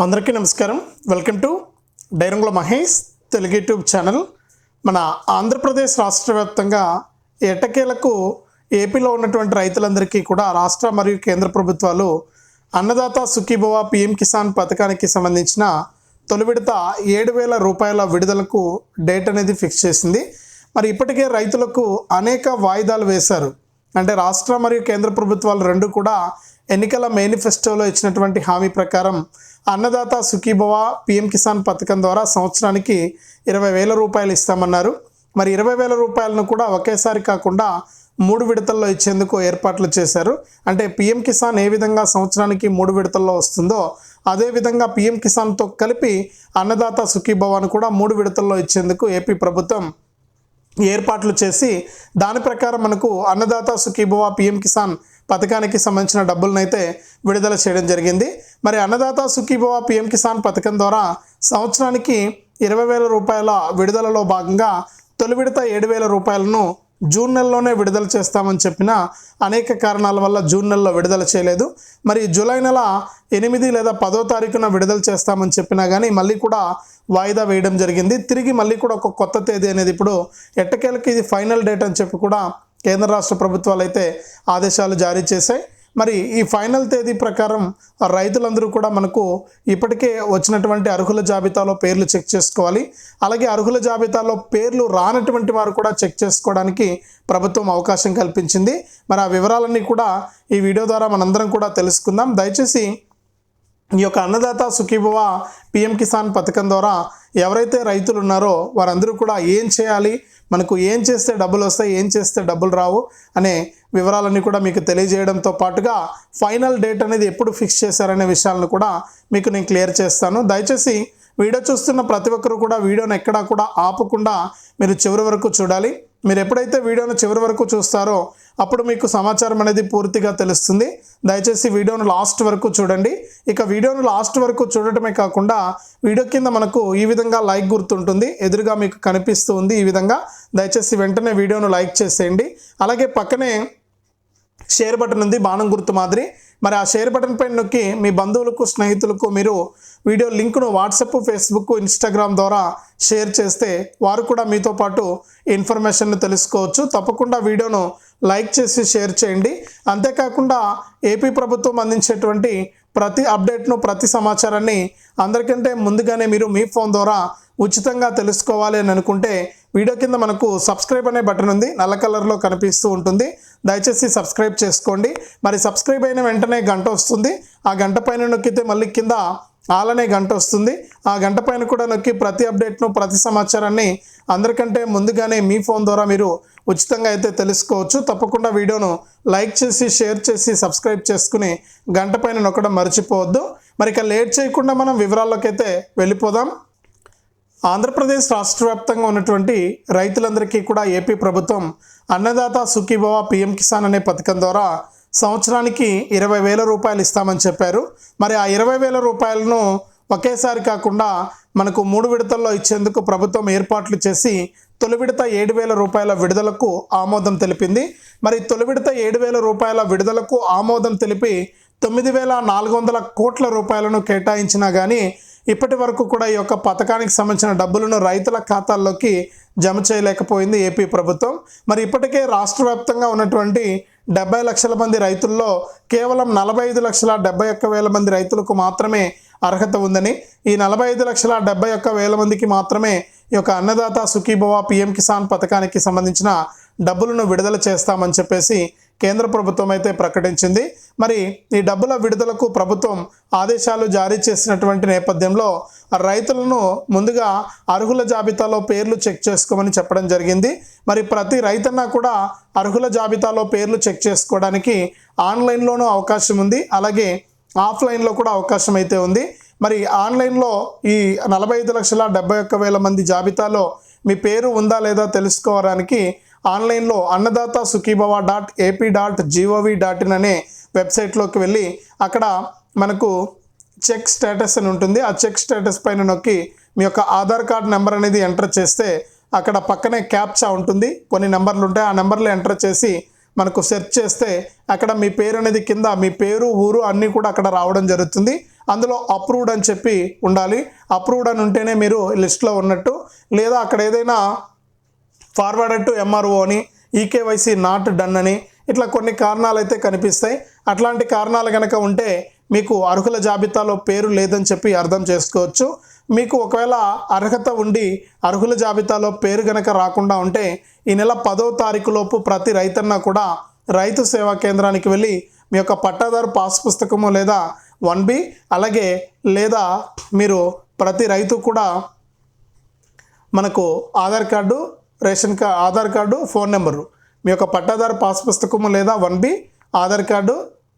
అందరికీ నమస్కారం. Welcome to డైరంగుల మహేష్ తెలుగు యూట్యూబ్ ఛానల్. మన ఆంధ్రప్రదేశ్ రాష్ట్ర వ్యాప్తంగా ఏపీలో ఉన్నటువంటి రైతులందరికీ కూడా రాష్ట్ర మరియు కేంద్ర ప్రభుత్వాలు అన్నదాత సుఖీభవ పిఎం కిసాన్ పథకానికి సంబంధించిన తొలి విడత ఏడు వేల రూపాయల విడుదలకు డేట్ అనేది ఫిక్స్ చేసింది. మరి ఇప్పటికే రైతులకు అనేక వాయిదాలు వేశారు. అంటే రాష్ట్ర మరియు కేంద్ర ప్రభుత్వాలు రెండు కూడా ఎన్నికల మేనిఫెస్టోలో ఇచ్చినటువంటి హామీ ప్రకారం అన్నదాత సుఖీభవ పిఎం కిసాన్ పథకం ద్వారా సంవత్సరానికి ఇరవై వేల రూపాయలు ఇస్తామన్నారు. మరి ఇరవై వేల రూపాయలను కూడా ఒకేసారి కాకుండా మూడు విడతల్లో ఇచ్చేందుకు ఏర్పాట్లు చేశారు. అంటే పిఎం కిసాన్ ఏ విధంగా సంవత్సరానికి మూడు విడతల్లో వస్తుందో అదేవిధంగా పిఎం కిసాన్తో కలిపి అన్నదాత సుఖీభవాను కూడా మూడు విడతల్లో ఇచ్చేందుకు ఏపీ ప్రభుత్వం ఏర్పాట్లు చేసి దాని ప్రకారం మనకు అన్నదాత సుఖీభవ పిఎం కిసాన్ పథకానికి సంబంధించిన డబ్బులనైతే విడుదల చేయడం జరిగింది. మరి అన్నదాత సుఖీభవ పిఎం కిసాన్ పథకం ద్వారా సంవత్సరానికి ఇరవై వేల రూపాయల విడుదలలో భాగంగా తొలి విడత ఏడు వేల రూపాయలను జూన్ నెలలోనే విడుదల చేస్తామని చెప్పిన అనేక కారణాల వల్ల జూన్ నెలలో విడుదల చేయలేదు. మరి జూలై నెల ఎనిమిది లేదా పదో తారీఖున విడుదల చేస్తామని చెప్పినా కానీ మళ్ళీ కూడా వాయిదా వేయడం జరిగింది. తిరిగి మళ్ళీ కూడా ఒక కొత్త తేదీ అనేది ఇప్పుడు ఎట్టకేలకి ఇది ఫైనల్ డేట్ అని చెప్పి కూడా కేంద్ర రాష్ట్ర ప్రభుత్వాలు అయితే ఆదేశాలు జారీ చేశాయి. మరి ఈ ఫైనల్ తేదీ ప్రకారం రైతులందరూ కూడా మనకు ఇప్పటికే వచ్చినటువంటి అర్హుల జాబితాలో పేర్లు చెక్ చేసుకోవాలి. అలాగే అర్హుల జాబితాలో పేర్లు రానటువంటి వారు కూడా చెక్ చేసుకోవడానికి ప్రభుత్వం అవకాశం కల్పించింది. మరి ఆ వివరాలన్నీ కూడా ఈ వీడియో ద్వారా మనందరం కూడా తెలుసుకుందాం. దయచేసి ఈ యొక్క అన్నదాత సుఖీభవ పిఎం కిసాన్ పథకం ద్వారా ఎవరైతే రైతులు ఉన్నారో వారందరూ కూడా ఏం చేయాలి? మనకు ఏం చేస్తే డబ్బులు వస్తాయి ఏం చేస్తే డబ్బులు రావు అనే వివరాలన్నీ కూడా మీకు తెలియజేయడంతో పాటుగా ఫైనల్ డేట్ అనేది ఎప్పుడు ఫిక్స్ చేశారనే విషయాలను కూడా మీకు నేను క్లియర్ చేస్తాను. దయచేసి వీడియో చూస్తున్న ప్రతి ఒక్కరు కూడా వీడియోని ఎక్కడా కూడా ఆపకుండా మీరు చివరి వరకు చూడాలి. మీరు ఎప్పుడైతే వీడియోను చివరి వరకు చూస్తారో అప్పుడు మీకు సమాచారం అనేది పూర్తిగా తెలుస్తుంది. దయచేసి వీడియోను లాస్ట్ వరకు చూడండి. ఇక వీడియోను లాస్ట్ వరకు చూడటమే కాకుండా వీడియో కింద మనకు ఈ విధంగా లైక్ గుర్తుంటుంది. ఎదురుగా మీకు కనిపిస్తూ ఉంది ఈ విధంగా. దయచేసి వెంటనే వీడియోను లైక్ చేసేయండి. అలాగే పక్కనే షేర్ బటన్ ఉంది బాణం గుర్తు మాదిరి. మరి ఆ షేర్ బటన్ పైన నొక్కి మీ బంధువులకు స్నేహితులకు మీరు వీడియో లింక్ను వాట్సప్ ఫేస్బుక్ ఇన్స్టాగ్రామ్ ద్వారా షేర్ చేస్తే వారు కూడా మీతో పాటు ఇన్ఫర్మేషన్ తెలుసుకోవచ్చు. తప్పకుండా వీడియోను లైక్ చేసి షేర్ చేయండి. అంతేకాకుండా ఏపీ ప్రభుత్వం అందించేటువంటి ప్రతి అప్డేట్ను ప్రతి సమాచారాన్ని అందరికంటే ముందుగానే మీరు మీ ఫోన్ ద్వారా ఉచితంగా తెలుసుకోవాలి అని అనుకుంటే వీడియో కింద మనకు సబ్స్క్రైబ్ అనే బటన్ ఉంది. నల్ల కలర్లో కనిపిస్తూ ఉంటుంది. దయచేసి సబ్స్క్రైబ్ చేసుకోండి. మరి సబ్స్క్రైబ్ అయిన వెంటనే గంట వస్తుంది. ఆ గంట పైన నొక్కితే మళ్ళీ కింద ఆలనే గంట వస్తుంది. ఆ గంట పైన కూడా నొక్కి ప్రతి అప్డేట్ను ప్రతి సమాచారాన్ని అందరికంటే ముందుగానే మీ ఫోన్ ద్వారా మీరు ఉచితంగా అయితే తెలుసుకోవచ్చు. తప్పకుండా వీడియోను లైక్ చేసి షేర్ చేసి సబ్స్క్రైబ్ చేసుకుని గంట పైన నొక్కడం మర్చిపోవద్దు. మరి ఇక లేట్ చేయకుండా మనం వివరాల్లోకి అయితే వెళ్ళిపోదాం. ఆంధ్రప్రదేశ్ రాష్ట్ర వ్యాప్తంగా ఉన్నటువంటి రైతులందరికీ కూడా ఏపీ ప్రభుత్వం అన్నదాత సుఖీభవ పిఎం కిసాన్ అనే పథకం ద్వారా సంవత్సరానికి ఇరవై వేల రూపాయలు ఇస్తామని చెప్పారు. మరి ఆ ఇరవై వేల రూపాయలను ఒకేసారి కాకుండా మనకు మూడు విడతల్లో ఇచ్చేందుకు ప్రభుత్వం ఏర్పాట్లు చేసి తొలి విడత ఏడు వేల రూపాయల విడుదలకు ఆమోదం తెలిపింది. మరి తొలి విడత ఏడు వేల రూపాయల విడుదలకు ఆమోదం తెలిపి తొమ్మిది వేల నాలుగు వందల కోట్ల రూపాయలను కేటాయించినా కానీ ఇప్పటి వరకు కూడా ఈ యొక్క పథకానికి సంబంధించిన డబ్బులను రైతుల ఖాతాల్లోకి జమ చేయలేకపోయింది ఏపీ ప్రభుత్వం. మరి ఇప్పటికే రాష్ట్ర వ్యాప్తంగా ఉన్నటువంటి డెబ్బై లక్షల మంది రైతుల్లో కేవలం నలభై ఐదు లక్షల డెబ్బై ఒక్క వేల మంది రైతులకు మాత్రమే అర్హత ఉందని ఈ నలభై ఐదు లక్షల డెబ్బై ఒక్క వేల మందికి మాత్రమే ఈ యొక్క అన్నదాత సుఖీభవ పిఎం కిసాన్ పథకానికి సంబంధించిన డబ్బులను విడుదల చేస్తామని చెప్పేసి కేంద్ర ప్రభుత్వం అయితే ప్రకటించింది. మరి ఈ డబ్బుల విడుదలకు ప్రభుత్వం ఆదేశాలు జారీ చేసినటువంటి నేపథ్యంలో రైతులను ముందుగా అర్హుల జాబితాలో పేర్లు చెక్ చేసుకోమని చెప్పడం జరిగింది. మరి ప్రతి రైతన్నా కూడా అర్హుల జాబితాలో పేర్లు చెక్ చేసుకోవడానికి ఆన్లైన్లోనూ అవకాశం ఉంది. అలాగే ఆఫ్లైన్లో కూడా అవకాశం అయితే ఉంది. మరి ఆన్లైన్లో ఈ నలభై ఐదు లక్షల డెబ్బై ఒక్క వేల మంది జాబితాలో మీ పేరు ఉందా లేదా తెలుసుకోవడానికి ఆన్లైన్లో Annadata Sukhibhava dot AP dot G O V dot in అనే వెబ్సైట్లోకి వెళ్ళి అక్కడ మనకు చెక్ స్టేటస్ అని ఉంటుంది. ఆ చెక్ స్టేటస్ పైన నొక్కి మీ యొక్క ఆధార్ కార్డ్ నెంబర్ అనేది ఎంటర్ చేస్తే అక్కడ పక్కనే క్యాప్చా ఉంటుంది. కొన్ని నెంబర్లు ఉంటాయి. ఆ నెంబర్లు ఎంటర్ చేసి మనకు సెర్చ్ చేస్తే అక్కడ మీ పేరు అనేది కింద మీ పేరు ఊరు అన్నీ కూడా అక్కడ రావడం జరుగుతుంది. అందులో అప్రూవ్డ్ అని చెప్పి ఉండాలి. అప్రూవ్డ్ అని ఉంటేనే మీరు లిస్ట్లో ఉన్నట్టు లేదా అక్కడ ఏదైనా ఫార్వర్డెడ్ టు ఎంఆర్ఓ అని ఈకేవైసీ నాట్ డన్ అని ఇట్లా కొన్ని కారణాలు అయితే కనిపిస్తాయి. అట్లాంటి కారణాలు కనుక ఉంటే మీకు అర్హుల జాబితాలో పేరు లేదని చెప్పి అర్థం చేసుకోవచ్చు. మీకు ఒకవేళ అర్హత ఉండి అర్హుల జాబితాలో పేరు గనక రాకుండా ఉంటే ఈ నెల పదో తారీఖులోపు ప్రతి రైతన్న కూడా రైతు సేవా కేంద్రానికి వెళ్ళి మీ యొక్క పట్టాదారు పాస్ పుస్తకము లేదా వన్ బి అలాగే లేదా మీరు ప్రతి రైతు కూడా మనకు Aadhaar card ration card Aadhaar card phone number. మీ యొక్క పట్టాదారు పాస్ పుస్తకము లేదా one B Aadhaar card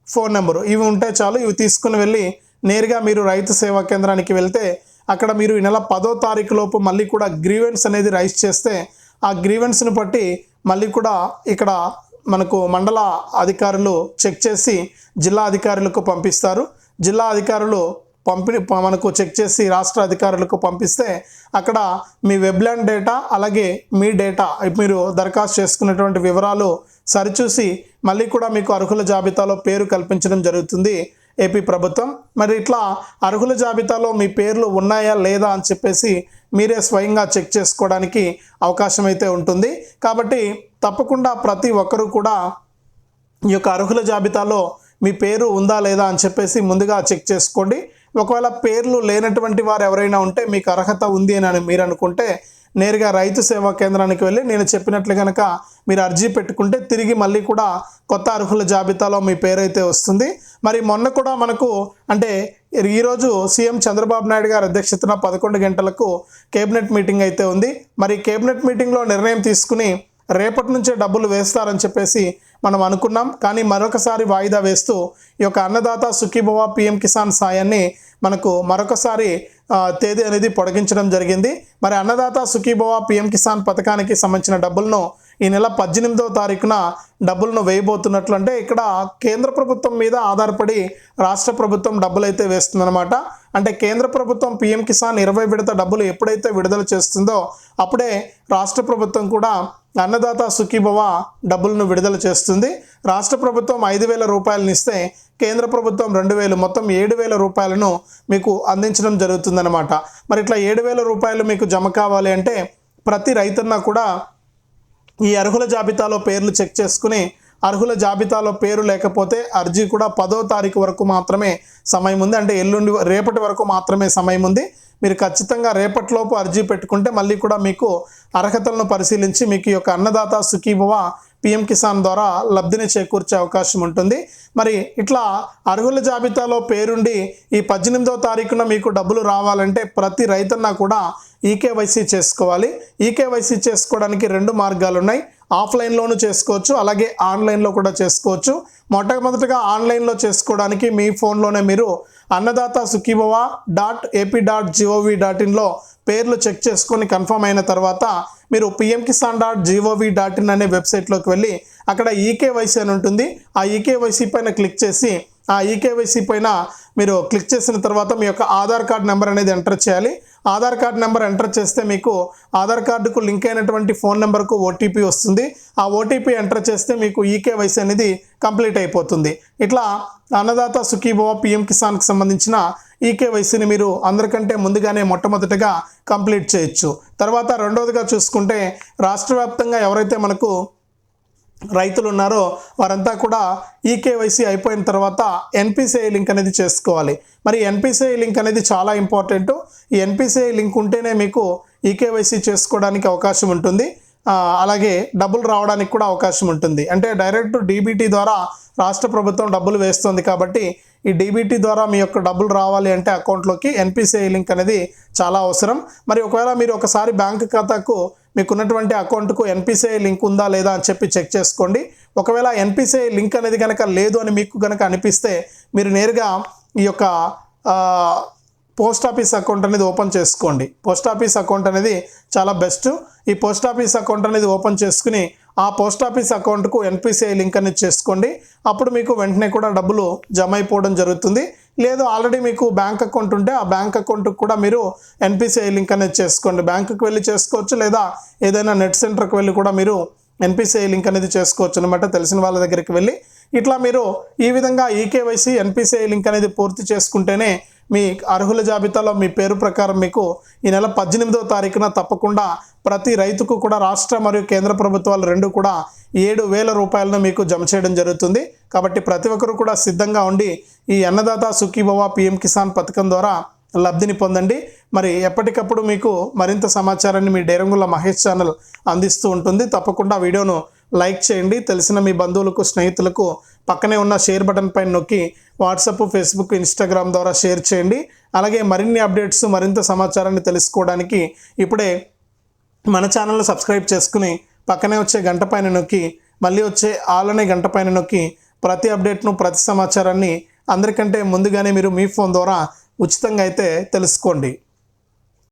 phone number. ఇవి ఉంటే చాలు ఇవి తీసుకుని వెళ్ళి నేరుగా మీరు రైతు సేవా కేంద్రానికి వెళ్తే అక్కడ మీరు ఈ నెల పదో తారీఖు లోపు మళ్ళీ కూడా గ్రీవెన్స్ అనేది రైజ్ చేస్తే ఆ గ్రీవెన్స్ని బట్టి మళ్ళీ కూడా ఇక్కడ మనకు మండల అధికారులు చెక్ చేసి జిల్లా అధికారులకు పంపిస్తారు. జిల్లా అధికారులు పంపిణీ మనకు చెక్ చేసి రాష్ట్ర అధికారులకు పంపిస్తే అక్కడ మీ వెబ్లాండ్ డేటా అలాగే మీ డేటా మీరు దరఖాస్తు చేసుకున్నటువంటి వివరాలు సరిచూసి మళ్ళీ కూడా మీకు అర్హుల జాబితాలో పేరు కల్పించడం జరుగుతుంది ఏపీ ప్రభుత్వం. మరి ఇట్లా అర్హుల జాబితాలో మీ పేర్లు ఉన్నాయా లేదా అని చెప్పేసి మీరే స్వయంగా చెక్ చేసుకోవడానికి అవకాశం అయితే ఉంటుంది. కాబట్టి తప్పకుండా ప్రతి ఒక్కరూ కూడా ఈ యొక్క అర్హుల జాబితాలో మీ పేరు ఉందా లేదా అని చెప్పేసి ముందుగా చెక్ చేసుకోండి. ఒకవేళ పేర్లు లేనటువంటి వారు ఎవరైనా ఉంటే మీకు అర్హత ఉంది అని మీరు అనుకుంటే నేరుగా రైతు సేవా కేంద్రానికి వెళ్ళి నేను చెప్పినట్లు కనుక మీరు అర్జీ పెట్టుకుంటే తిరిగి మళ్ళీ కూడా కొత్త అర్హుల జాబితాలో మీ పేరైతే వస్తుంది. మరి మొన్న కూడా మనకు అంటే ఈరోజు సీఎం చంద్రబాబు నాయుడు గారి అధ్యక్షతన పదకొండు గంటలకు కేబినెట్ మీటింగ్ అయితే ఉంది. మరి కేబినెట్ మీటింగ్లో నిర్ణయం తీసుకుని రేపటి నుంచే డబ్బులు వేస్తారని చెప్పేసి మనం అనుకున్నాం. కానీ మరొకసారి వాయిదా వేస్తూ ఈ యొక్క అన్నదాత సుఖీభవ పిఎం కిసాన్ సాయాన్ని మనకు మరొకసారి తేదీ అనేది పొడిగించడం జరిగింది. మరి అన్నదాత సుఖీభవ పిఎం కిసాన్ పథకానికి సంబంధించిన డబ్బులను ఈ నెల పద్దెనిమిదవ తారీఖున డబ్బులను వేయబోతున్నట్లు అంటే ఇక్కడ కేంద్ర ప్రభుత్వం మీద ఆధారపడి రాష్ట్ర ప్రభుత్వం డబ్బులు అయితే వేస్తుందన్నమాట. అంటే కేంద్ర ప్రభుత్వం పిఎం కిసాన్ ఇరవై విడత డబ్బులు ఎప్పుడైతే విడుదల చేస్తుందో అప్పుడే రాష్ట్ర ప్రభుత్వం కూడా అన్నదాత సుఖీభవ డబ్బులను విడుదల చేస్తుంది. రాష్ట్ర ప్రభుత్వం ఐదు వేల రూపాయలను ఇస్తే కేంద్ర ప్రభుత్వం రెండు వేలు మొత్తం ఏడు వేల రూపాయలను మీకు అందించడం జరుగుతుందన్నమాట. మరి ఇట్లా ఏడు వేల రూపాయలు మీకు జమ కావాలి అంటే ప్రతి రైతన్న కూడా ఈ అర్హుల జాబితాలో పేర్లు చెక్ చేసుకుని అర్హుల జాబితాలో పేరు లేకపోతే అర్జీ కూడా పదో తారీఖు వరకు మాత్రమే సమయం ఉంది. అంటే ఎల్లుండి రేపటి వరకు మాత్రమే సమయం ఉంది. మీరు ఖచ్చితంగా రేపటిలోపు అర్జీ పెట్టుకుంటే మళ్ళీ కూడా మీకు అర్హతలను పరిశీలించి మీకు ఈ యొక్క అన్నదాత సుఖీభవ పిఎం కిసాన్ ద్వారా లబ్ధిని చేకూర్చే అవకాశం ఉంటుంది. మరి ఇట్లా అర్హుల జాబితాలో పేరుండి ఈ పద్దెనిమిదో తారీఖున మీకు డబ్బులు రావాలంటే ప్రతి రైతన్న కూడా ఈకేవైసీ చేసుకోవాలి. ఈకేవైసీ చేసుకోవడానికి రెండు మార్గాలు ఉన్నాయి ఆఫ్లైన్లోనూ చేసుకోవచ్చు అలాగే ఆన్లైన్లో కూడా చేసుకోవచ్చు. మొట్టమొదటిగా ఆన్లైన్లో చేసుకోవడానికి మీ ఫోన్లోనే మీరు Annadata Sukhibhava dot AP dot G O V dot ఇన్లో పేర్లు చెక్ చేసుకొని కన్ఫర్మ్ అయిన తర్వాత మీరు PM Kisan dot G O V dot in అనే వెబ్సైట్లోకి వెళ్ళి అక్కడ ఈకేవైసీ అని ఉంటుంది. ఆ ఈకేవైసీ పైన క్లిక్ చేసి ఆ ఈకేవైసీ పైన మీరు క్లిక్ చేసిన తర్వాత మీ యొక్క ఆధార్ కార్డ్ నెంబర్ అనేది ఎంటర్ చేయాలి. ఆధార్ కార్డ్ నెంబర్ ఎంటర్ చేస్తే మీకు ఆధార్ కార్డుకు లింక్ అయినటువంటి ఫోన్ నెంబర్కు ఓటీపీ వస్తుంది. ఆ ఓటీపీ ఎంటర్ చేస్తే మీకు ఈకేవైసీ అనేది కంప్లీట్ అయిపోతుంది. ఇట్లా అన్నదాత సుఖీభవ పిఎం కిసాన్కి సంబంధించిన ఈకేవైసీని మీరు అందరికంటే ముందుగానే మొట్టమొదటిగా కంప్లీట్ చేయొచ్చు. తర్వాత రెండవదిగా చూసుకుంటే రాష్ట్ర వ్యాప్తంగా ఎవరైతే మనకు రైతులు ఉన్నారో వారంతా కూడా ఈకేవైసీ అయిపోయిన తర్వాత ఎన్పిసిఐ లింక్ అనేది చేసుకోవాలి. మరి ఎన్పిసిఐ లింక్ అనేది చాలా ఇంపార్టెంట్. ఈ ఎన్పిసిఐ లింక్ ఉంటేనే మీకు ఈకేవైసీ చేసుకోవడానికి అవకాశం ఉంటుంది. అలాగే డబ్బులు రావడానికి కూడా అవకాశం ఉంటుంది. అంటే డైరెక్ట్ డీబీటీ ద్వారా రాష్ట్ర ప్రభుత్వం డబ్బులు వేస్తుంది కాబట్టి ఈ డీబీటీ ద్వారా మీ యొక్క డబ్బులు రావాలి అంటే అకౌంట్లోకి ఎన్పిసిఐ లింక్ అనేది చాలా అవసరం. మరి ఒకవేళ మీరు ఒకసారి బ్యాంక్ ఖాతాకు మీకున్నటువంటి అకౌంట్కు ఎన్పిసిఐ లింక్ ఉందా లేదా అని చెప్పి చెక్ చేసుకోండి. ఒకవేళ ఎన్పిసిఐ లింక్ అనేది కనుక లేదు అని మీకు కనుక అనిపిస్తే మీరు నేరుగా ఈ యొక్క పోస్ట్ ఆఫీస్ అకౌంట్ అనేది ఓపెన్ చేసుకోండి. పోస్ట్ ఆఫీస్ అకౌంట్ అనేది చాలా బెస్ట్. ఈ పోస్ట్ ఆఫీస్ అకౌంట్ అనేది ఓపెన్ చేసుకుని ఆ పోస్ట్ ఆఫీస్ అకౌంట్కు ఎన్పిసిఐ లింక్ అనేది చేసుకోండి. అప్పుడు మీకు వెంటనే కూడా డబ్బులు జమ అయిపోవడం జరుగుతుంది. లేదు ఆల్రెడీ మీకు బ్యాంక్ అకౌంట్ ఉంటే ఆ బ్యాంక్ అకౌంట్కి కూడా మీరు ఎన్పిసిఐ లింక్ అనేది చేసుకోండి. బ్యాంకుకి వెళ్ళి చేసుకోవచ్చు లేదా ఏదైనా నెట్ సెంటర్కి వెళ్ళి కూడా మీరు ఎన్పిసిఐ లింక్ అనేది చేసుకోవచ్చు అనమాట తెలిసిన వాళ్ళ దగ్గరికి వెళ్ళి ఇట్లా మీరు ఈ విధంగా ఈకేవైసీ ఎన్పిసిఐ లింక్ అనేది పూర్తి చేసుకుంటేనే మీ అర్హుల జాబితాలో మీ పేరు ప్రకారం మీకు ఈ నెల పద్దెనిమిదవ తారీఖున తప్పకుండా ప్రతి రైతుకు కూడా రాష్ట్ర మరియు కేంద్ర ప్రభుత్వాలు రెండు కూడా ఏడు వేల రూపాయలను మీకు జమ చేయడం జరుగుతుంది. కాబట్టి ప్రతి ఒక్కరు కూడా సిద్ధంగా ఉండి ఈ అన్నదాత సుఖీభవ పిఎం కిసాన్ పథకం ద్వారా లబ్ధిని పొందండి. మరి ఎప్పటికప్పుడు మీకు మరింత సమాచారాన్ని మీ డేరంగుల మహేష్ ఛానల్ అందిస్తూ ఉంటుంది. తప్పకుండా వీడియోను లైక్ చేయండి. తెలిసిన మీ బంధువులకు స్నేహితులకు పక్కనే ఉన్న షేర్ బటన్ పైన నొక్కి వాట్సాప్ ఫేస్బుక్ ఇన్స్టాగ్రామ్ ద్వారా షేర్ చేయండి. అలాగే మరిన్ని అప్డేట్స్ మరింత సమాచారాన్ని తెలుసుకోవడానికి ఇప్పుడే మన ఛానల్ని సబ్స్క్రైబ్ చేసుకుని పక్కనే వచ్చే గంట పైన నొక్కి మళ్ళీ వచ్చే ఆల్ అనే గంట పైన నొక్కి ప్రతి అప్డేట్ను ప్రతి సమాచారాన్ని అందరికంటే ముందుగానే మీరు మీ ఫోన్ ద్వారా ఉచితంగా అయితే తెలుసుకోండి.